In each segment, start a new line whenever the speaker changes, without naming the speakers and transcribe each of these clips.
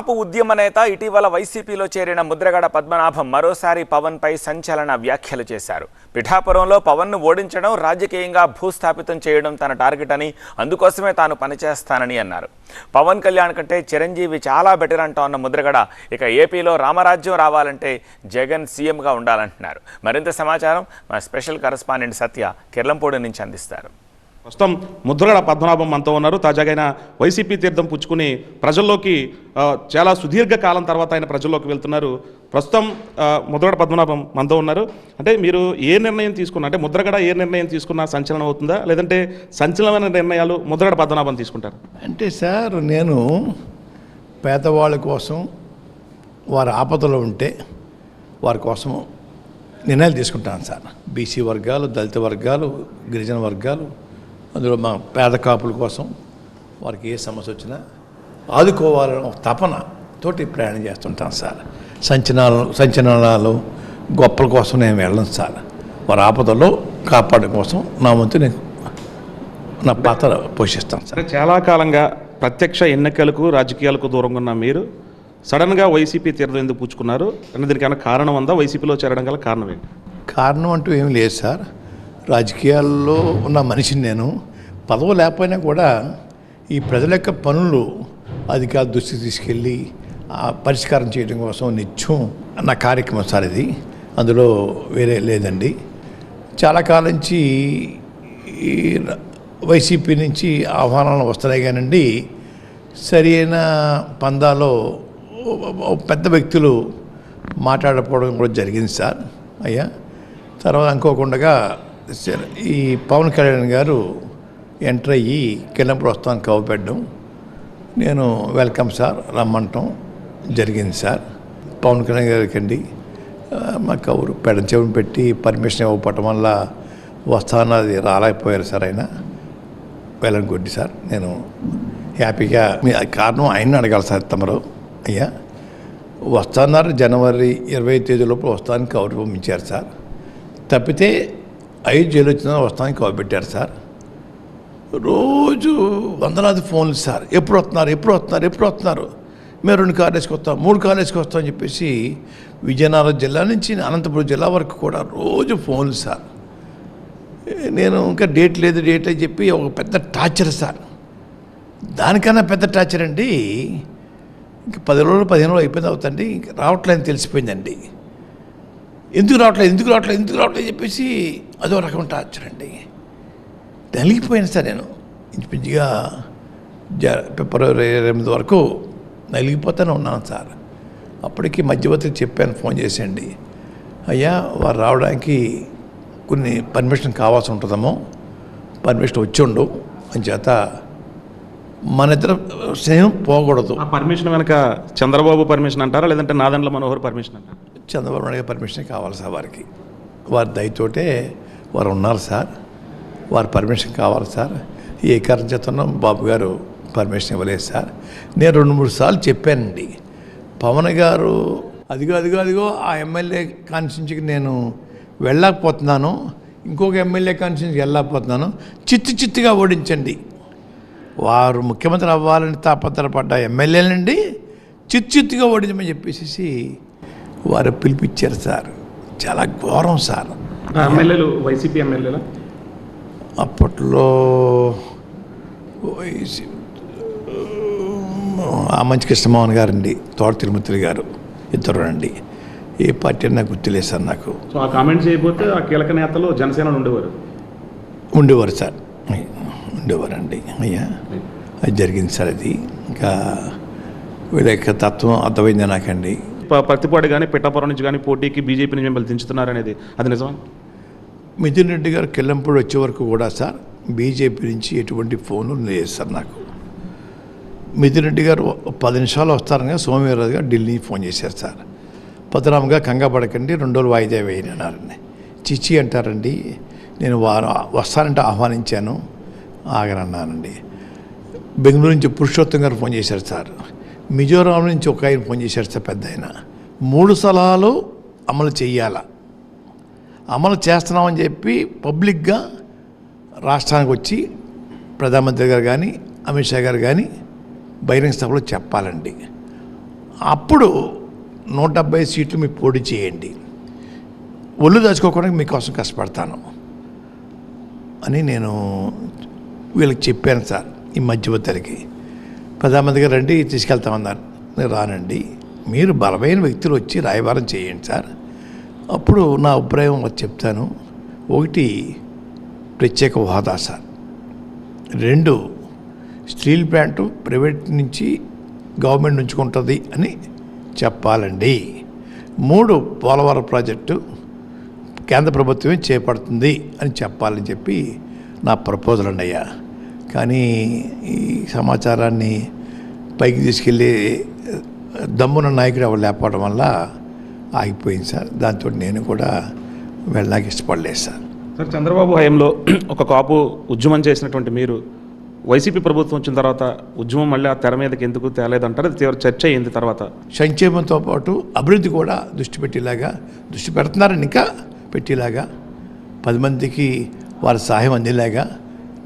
కాపు ఉద్యమ నేత ఇటీవల వైసీపీలో చేరిన ముద్రగడ పద్మనాభం మరోసారి పవన్ పై సంచలన వ్యాఖ్యలు చేశారు. పిఠాపురంలో పవన్ను ఓడించడం రాజకీయంగా భూస్థాపితం చేయడం తన టార్గెట్ అని అందుకోసమే తాను పనిచేస్తానని అన్నారు. పవన్ కళ్యాణ్ కంటే చిరంజీవి చాలా బెటర్ అంటోన్న ముద్రగడ ఇక ఏపీలో రామరాజ్యం రావాలంటే జగన్ సీఎంగా ఉండాలంటున్నారు. మరింత సమాచారం మా స్పెషల్ కరస్పాండెంట్ సత్య కిర్లంపూడి నుంచి అందిస్తారు.
ప్రస్తుతం ముద్రగడ పద్మనాభం మనతో ఉన్నారు. తాజాగా ఆయన వైసీపీ తీర్థం పుచ్చుకుని ప్రజల్లోకి చాలా సుదీర్ఘ కాలం తర్వాత ఆయన ప్రజల్లోకి వెళ్తున్నారు. ప్రస్తుతం ముద్రగడ పద్మనాభం మనతో ఉన్నారు. అంటే మీరు ఏ నిర్ణయం తీసుకున్నా అంటే ముద్రగడ ఏ నిర్ణయం తీసుకున్నా సంచలనం అవుతుందా? లేదంటే సంచలనమైన నిర్ణయాలు ముద్రగడ పద్మనాభం తీసుకుంటారు?
అంటే సార్ నేను పేదవాళ్ళ కోసం వారి ఆపదలో ఉంటే వారి కోసం నిర్ణయాలు తీసుకుంటాను సార్. బీసీ వర్గాలు దళిత వర్గాలు గిరిజన వర్గాలు అందులో మా పేద కాపుల కోసం వారికి ఏ సమస్య వచ్చినా ఆదుకోవాలని ఒక తపన తోటి ప్రయాణం చేస్తుంటాను సార్. సంచలనాలు సంచలనాలు గొప్పల కోసం నేను వెళ్ళను సార్. వారి ఆపదలో కాపాడడం కోసం నా వంతు నేను నా పాత్ర పోషిస్తాను సార్.
సరే చాలా కాలంగా ప్రత్యక్ష ఎన్నికలకు రాజకీయాలకు దూరంగా ఉన్న మీరు సడన్గా వైసీపీ తీర్థం ఎందుకు పుచ్చుకున్నారు? అంటే దీనికైనా కారణం ఉందా? వైసీపీలో చేరడం గల కారణం ఏంటి?
కారణం అంటూ ఏం లేదు సార్. రాజకీయాల్లో ఉన్న మనిషిని నేను. పదవి లేకపోయినా కూడా ఈ ప్రజల యొక్క పనులు అధికార దృష్టికి తీసుకెళ్ళి పరిష్కారం చేయడం కోసం నిత్యం నా కార్యక్రమం సార్ ఇది. అందులో వేరే లేదండి. చాలా కాలం నుంచి ఈ వైసీపీ నుంచి ఆహ్వానాలు వస్తున్నాయి కానండి. సరైన పందాలో పెద్ద వ్యక్తులు మాట్లాడకపోవడం కూడా జరిగింది సార్. అయ్యా. తర్వాత అనుకోకుండా ఈ పవన్ కళ్యాణ్ గారు ఎంటర్ అయ్యి కిన్నప్పుడు వస్తాను కవపెట్టడం నేను వెల్కమ్ సార్ రమ్మంటాం జరిగింది సార్. పవన్ కళ్యాణ్ గారికి అండి మా కవరు పెడ పెట్టి పర్మిషన్ ఇవ్వకపోవటం వల్ల వస్తానది రాలేకపోయారు సార్ ఆయన. వెళ్ళని కొద్ది సార్ నేను హ్యాపీగా మీ కారణం ఆయన్ని అడగాలి సార్ తమరు. అయ్యా వస్తాన్నారు జనవరి ఇరవై తేదీ లోపల వస్తానికి కవర్ పంపించారు సార్. తప్పితే ఐదు జైలు వచ్చిన వస్తానికి కవర్ పెట్టారు సార్. రోజు వందలాది ఫోన్లు సార్. ఎప్పుడు వస్తున్నారు ఎప్పుడు వస్తున్నారు ఎప్పుడు వస్తున్నారు? మేము రెండు కాలేజీకి వస్తాం మూడు కాలేజీకి వస్తాం అని చెప్పేసి విజయనగరం జిల్లా నుంచి అనంతపురం జిల్లా వరకు కూడా రోజు ఫోన్లు సార్. నేను ఇంకా డేట్ లేదు డేట్ అని చెప్పి ఒక పెద్ద టార్చర్ సార్. దానికన్నా పెద్ద టార్చర్ అండి ఇంక పది రోజులు పదిహేను రోజులు అయిపోయింది అవుతుంది ఇంక రావట్లేదని తెలిసిపోయిందండి. ఎందుకు రావట్లేదు ఎందుకు రావట్లేదు ఎందుకు రావట్లేదు చెప్పేసి అదో రకం టార్చర్ అండి నలిగిపోయాను సార్ నేను. ఇంచుమించుగా జ ఫిబ్రవరి ఇరవై ఎనిమిది వరకు నలిగిపోతూనే ఉన్నాను సార్. అప్పటికి మధ్యవర్తికి చెప్పాను ఫోన్ చేసేయండి. అయ్యా వారు రావడానికి కొన్ని పర్మిషన్ కావాల్సి ఉంటుందేమో పర్మిషన్ వచ్చి ఉండు. అని చేత మన ఇద్దరు స్నేహం పోకూడదు.
పర్మిషన్ వెనక చంద్రబాబు పర్మిషన్ అంటారా లేదంటే నాదండ్ల మనోహర్ పర్మిషన్ అంటారా?
చంద్రబాబు నాయుడు పర్మిషన్ కావాలి సార్ వారికి. వారి దయతోటే వారు ఉన్నారు సార్. వారి పర్మిషన్ కావాలి సార్. ఏ కారణం చేస్తున్నా బాబు గారు పర్మిషన్ ఇవ్వలేదు సార్. నేను రెండు మూడు సార్లు చెప్పానండి. పవన్ గారు అదిగో అదిగో అదిగో ఆ ఎమ్మెల్యే కాన్స్టిట్యూన్సీకి నేను వెళ్ళకపోతున్నాను. ఇంకొక ఎమ్మెల్యే కాన్స్టిట్యూన్సీకి వెళ్ళకపోతున్నాను. చిత్తు చిత్తుగా ఓడించండి. వారు ముఖ్యమంత్రి అవ్వాలని తాపత్రపడ్డ ఎమ్మెల్యేలండి. చిత్తు చిత్తుగా ఓడించమని చెప్పేసి వారు పిలిపించారు సార్. చాలా ఘోరం సార్.
ఎమ్మెల్యేలు వైసీపీ ఎమ్మెల్యేలు?
అప్పట్లో మంచి కృష్ణమోహన్ గారండి తోట తిరుమతి గారు ఇద్దరు అండి ఏ పార్టీ నాకు గుర్తులేదు సార్ నాకు.
సో ఆ కామెంట్ చేయకపోతే ఆ కీలక నేతలు జనసేన ఉండేవారు?
ఉండేవారు సార్. ఉండేవారండి. అయ్యా. అది జరిగింది సార్ అది. ఇంకా వీళ్ళ యొక్క తత్వం అర్థమైంది నాకండి.
ప్రతిపాడు కానీ పిఠాపురం నుంచి కానీ పోటీకి బీజేపీ మిమ్మల్ని దించుతున్నారనేది అది నిజమా?
మిథున్ రెడ్డి గారు కిల్లంపూడి వచ్చే వరకు కూడా సార్ బీజేపీ నుంచి ఎటువంటి ఫోను లేదు సార్ నాకు. మిథున్ రెడ్డి గారు పది నిమిషాలు వస్తారని సోమవీర్రాజు గారు ఢిల్లీ ఫోన్ చేశారు సార్. పదరాముగా కంగపడకండి రెండు రోజులు వాయిదా వేయని అన్నారండి చిచ్చి అంటారండి నేను వారు వస్తానంటే ఆహ్వానించాను ఆగనన్నానండి బెంగళూరు నుంచి పురుషోత్తం గారు ఫోన్ చేశారు సార్. మిజోరాం నుంచి ఒక ఆయన ఫోన్ చేశారు సార్ పెద్ద ఆయన. మూడు సలహాలు అమలు చేయాల. అమలు చేస్తున్నామని చెప్పి పబ్లిక్గా రాష్ట్రానికి వచ్చి ప్రధానమంత్రి గారు కానీ అమిత్ షా గారు కానీ బహిరంగ సభలో చెప్పాలండి. అప్పుడు నూట డెబ్బై సీట్లు మీకు పోటీ చేయండి. ఒళ్ళు దాచుకోకుండా మీకోసం కష్టపడతాను అని నేను వీళ్ళకి చెప్పాను సార్ ఈ మధ్యవర్తులకి. ప్రధానమంత్రి గారు రండి తీసుకెళ్తామన్నారు నేను రానండి. మీరు బలమైన వ్యక్తులు వచ్చి రాయబారం చేయండి సార్. అప్పుడు నా అభిప్రాయం వచ్చి చెప్తాను. ఒకటి ప్రత్యేక హోదా సార్. రెండు స్టీల్ ప్లాంటు ప్రైవేట్ నుంచి గవర్నమెంట్ నుంచి ఉంటుంది అని చెప్పాలండి. మూడు పోలవరం ప్రాజెక్టు కేంద్ర ప్రభుత్వమే చేపడుతుంది అని చెప్పాలని చెప్పి నా ప్రపోజల్ అండి అయ్యా. కానీ ఈ సమాచారాన్ని పైకి తీసుకెళ్ళి దమ్మున నాయకుడు ఎవరు లేకపోవడం వల్ల ఆగిపోయింది సార్. దాంతో నేను కూడా వెళ్ళడానికి ఇష్టపడలేదు సార్.
సార్ చంద్రబాబు హయాంలో ఒక కాపు ఉద్యమం చేసినటువంటి మీరు వైసీపీ ప్రభుత్వం వచ్చిన తర్వాత ఉద్యమం మళ్ళీ ఆ తెర మీదకి ఎందుకు తేలేదంటారు? అది తీవ్ర చర్చ అయింది తర్వాత.
సంక్షేమంతో పాటు అభివృద్ధి కూడా దృష్టి పెట్టేలాగా దృష్టి పెడుతున్నారని ఇంకా పెట్టేలాగా పది మందికి వారి సహాయం అందేలాగా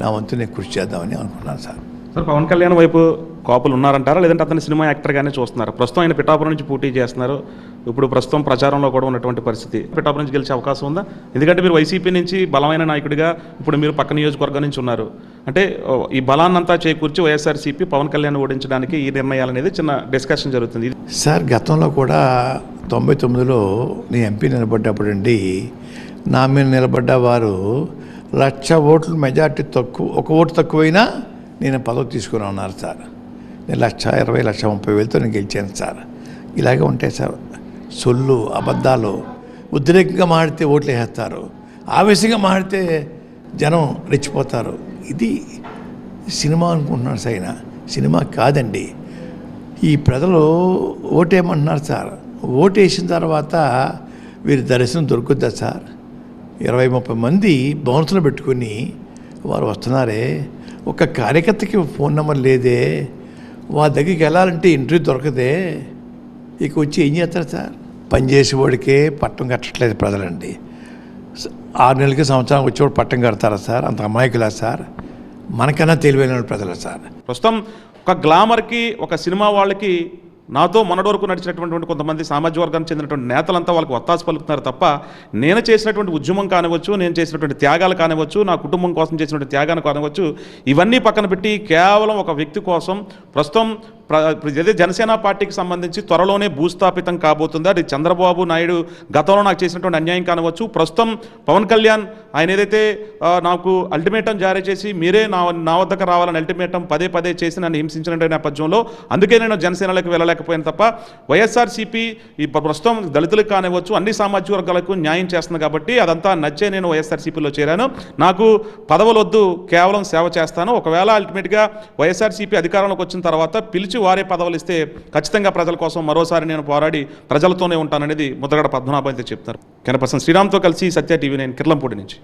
నా వంతు నేను కృషి చేద్దామని అనుకున్నాను సార్.
సార్ పవన్ కళ్యాణ్ వైపు కాపులు ఉన్నారంటారా? లేదంటే అతని సినిమా యాక్టర్గానే చూస్తున్నారు. ప్రస్తుతం ఆయన పిఠాపురం నుంచి పోటీ చేస్తున్నారు. ఇప్పుడు ప్రస్తుతం ప్రచారంలో కూడా ఉన్నటువంటి పరిస్థితి. పిఠాపురం నుంచి గెలిచే అవకాశం ఉందా? ఎందుకంటే మీరు వైసీపీ నుంచి బలమైన నాయకుడిగా ఇప్పుడు మీరు పక్క నియోజకవర్గం నుంచి ఉన్నారు. అంటే ఈ బలాన్నంతా చేకూర్చి వైఎస్ఆర్సీపీ పవన్ కళ్యాణ్ ఓడించడానికి ఈ నిర్ణయాలు అనేది చిన్న డిస్కషన్ జరుగుతుంది.
సార్ గతంలో కూడా తొంభై తొమ్మిదిలో నేను ఎంపీ నిలబడ్డప్పుడు అండి నా మీద నిలబడ్డ వారు లక్ష ఓట్లు మెజార్టీ తక్కువ ఒక ఓటు తక్కువైనా నేను పదవి తీసుకుని ఉన్నారు సార్. నేను లక్ష ఇరవై లక్ష ముప్పై వేలతో నేను గెలిచాను సార్. ఇలాగే ఉంటాయి సార్ సొల్లు అబద్ధాలు ఉద్రేకంగా మాడితే ఓట్లు వేసేస్తారు ఆవేశంగా మాడితే జనం రెచ్చిపోతారు. ఇది సినిమా అనుకుంటున్నారు సార్ ఆయన సినిమా కాదండి. ఈ ప్రజలు ఓటేయమంటున్నారు సార్. ఓటేసిన తర్వాత వీరి దర్శనం దొరుకుద్దా సార్? ఇరవై ముప్పై మంది బౌన్సులు పెట్టుకుని వారు వస్తున్నారే ఒక కార్యకర్తకి ఫోన్ నెంబర్ లేదే వాళ్ళ దగ్గరికి వెళ్ళాలంటే ఇంటర్వ్యూ దొరకదే ఇక వచ్చి ఏం చేస్తారు సార్? పనిచేసేవాడికే పట్టం కట్టట్లేదు ప్రజలండి. ఆరు నెలలకి సంవత్సరం వచ్చేవాడు పట్టం కడతారా సార్? అంత అమాయకులా సార్? మనకన్నా తెలివైన వాళ్ళు ప్రజలు సార్?
ప్రస్తుతం ఒక గ్లామర్కి ఒక సినిమా వాళ్ళకి నాతో మొన్నటి వరకు నడిచినటువంటి కొంతమంది సామాజిక వర్గానికి చెందినటువంటి నేతలంతా వాళ్ళకి ఒత్తాసు పలుకుతున్నారు తప్ప నేను చేసినటువంటి ఉద్యమం కానివచ్చు నేను చేసినటువంటి త్యాగాలు కానివచ్చు నా కుటుంబం కోసం చేసినటువంటి త్యాగాలు కానివచ్చు ఇవన్నీ పక్కన పెట్టి కేవలం ఒక వ్యక్తి కోసం ప్రస్తుతం అదే జనసేన పార్టీకి సంబంధించి త్వరలోనే భూస్థాపితం కాబోతుంది. అది చంద్రబాబు నాయుడు గతంలో నాకు చేసినటువంటి అన్యాయం కానవచ్చు. ప్రస్తుతం పవన్ కళ్యాణ్ ఆయన ఏదైతే నాకు అల్టిమేటం జారీ చేసి మీరే నా నా వద్దకు రావాలని అల్టిమేటం పదే పదే చేసి నన్ను హింసించిన నేపథ్యంలో అందుకే నేను జనసేనలోకి వెళ్ళలేకపోయాను తప్ప వైఎస్ఆర్సీపీ ఈ ప్రస్తుతం దళితులకు కానివ్వచ్చు అన్ని సామాజిక వర్గాలకు న్యాయం చేస్తుంది కాబట్టి అదంతా నచ్చే నేను వైఎస్ఆర్సీపీలో చేరాను. నాకు పదవులొద్దు కేవలం సేవ చేస్తాను. ఒకవేళ అల్టిమేట్గా వైఎస్ఆర్సీపీ అధికారంలోకి వచ్చిన తర్వాత పిలిచి వారే పదవులు ఇస్తే ఖచ్చితంగా ప్రజల కోసం మరోసారి నేను పోరాడి ప్రజలతోనే ఉంటాననేది ముద్రగడ పద్మనాభం అయితే చెప్తారు. కెనపర్సన్ శ్రీరామ్తో కలిసి సత్య టీవీ నేను కిర్లంపూడి నుంచి.